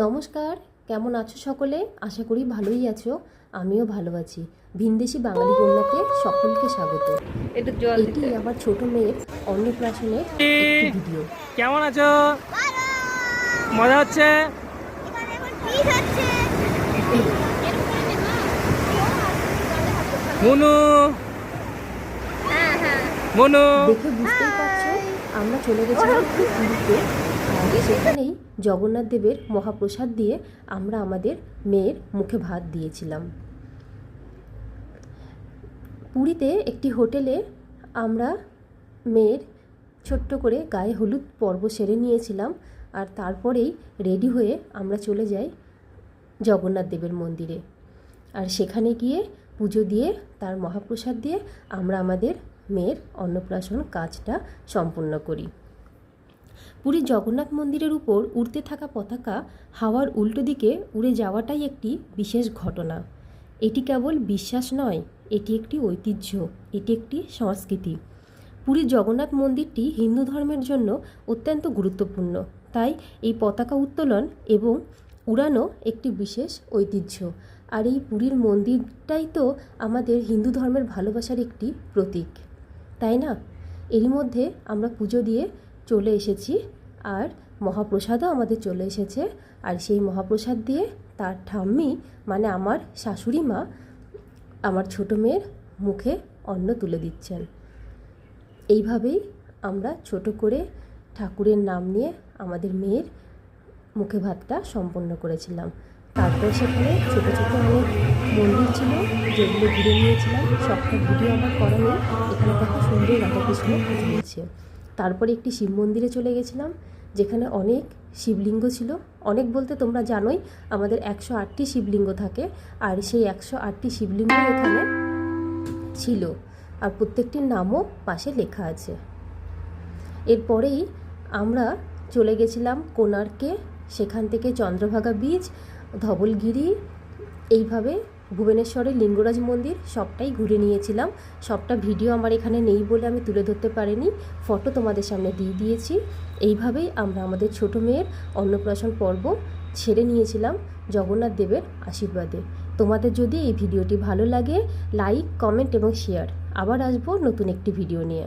নমস্কার কেমন আছো সকলে? আশা করি ভালোই আছো আমিও ভালো আছি। ভিনদেশি বাঙালি কন্যাতে সকলকে স্বাগত। এটি আমার ছোট মেয়ের অন্নপ্রাশনের ভিডিও। কেমন আছো? মজা হচ্ছে? মনু। মনু দেখে বুঝতেই পারছ আমরা চলে গেছিলাম পুরীতে আর সেখানেই জগন্নাথ দেবের মহাপ্রসাদ দিয়ে আমরা আমাদের মেয়ের মুখে ভাত দিয়েছিলাম। পুরীতে একটি হোটেলে আমরা মেয়ের ছোট্ট করে গায়ে হলুদ পর্ব সেরে নিয়েছিলাম আর তারপরেই রেডি হয়ে আমরা চলে যাই জগন্নাথ দেবের মন্দিরে। আর সেখানে গিয়ে পুজো দিয়ে, তার মহাপ্রসাদ দিয়ে আমরা আমাদের মেয়ের অন্নপ্রাশন কাজটা সম্পূর্ণ করি। পুরীর জগন্নাথ মন্দিরের উপর উড়তে থাকা পতাকা হাওয়ার উল্টো দিকে উড়ে যাওয়াটাই একটি বিশেষ ঘটনা। এটি কেবল বিশ্বাস নয়, এটি একটি ঐতিহ্য, এটি একটি সংস্কৃতি। পুরীর জগন্নাথ মন্দিরটি হিন্দু ধর্মের জন্য অত্যন্ত গুরুত্বপূর্ণ, তাই এই পতাকা উত্তোলন এবং উড়ানো একটি বিশেষ ঐতিহ্য। আর এই পুরীর মন্দিরটাই তো আমাদের হিন্দু ধর্মের ভালোবাসার একটি প্রতীক, তাই না? এরই মধ্যে আমরা পুজো দিয়ে চলে এসেছি। আর মহাপ্রসাদও আমাদের চলে এসেছে। আর সেই মহাপ্রসাদ দিয়ে তার ঠাম্মি মানে আমার শাশুড়ি মা, আমার ছোটো মেয়ের মুখে অন্ন তুলে দিচ্ছেন। এইভাবেই আমরা ছোট করে ঠাকুরের নাম নিয়ে আমাদের মেয়ের মুখে ভাতটা সম্পন্ন করেছিলাম। তারপর সেখানে ছোটো ছোটো অনেক মন্দির ছিল, যেগুলো ঘুরে নিয়েছিলাম। সবটা ভিডিও আমার করা নেই এখানে দেখো সুন্দর রাধাকৃষ্ণ ঝুলছে। তারপরে একটি শিব মন্দিরে চলে গেছিলাম, যেখানে অনেক শিবলিঙ্গ ছিল। অনেক বলতে তোমরা জানোই, আমাদের একশো আটটি শিবলিঙ্গ থাকে, আর সেই একশো আটটি শিবলিঙ্গ এখানে ছিল। আর প্রত্যেকটির নামও পাশে লেখা আছে। এরপরেই আমরা চলে গেছিলাম কোণার্কে, সেখান থেকে চন্দ্রভাগা বীচ, ধবলগিরি, এইভাবে ভুবনেশ্বরের লিঙ্গরাজ মন্দির, সবটাই ঘুরে নিয়েছিলাম। সবটা ভিডিও আমার এখানে নেই বলে আমি তুলে ধরতে পারিনি। ফটো তোমাদের সামনে দিয়ে দিয়েছি। এইভাবেই আমরা আমাদের ছোট মেয়ের অন্নপ্রাশন পর্ব ছেড়ে নিয়েছিলাম জগন্নাথ দেবের আশীর্বাদে। তোমাদের যদি এই ভিডিওটি ভালো লাগে লাইক কমেন্ট এবং শেয়ার আবার আসব নতুন একটি ভিডিও নিয়ে।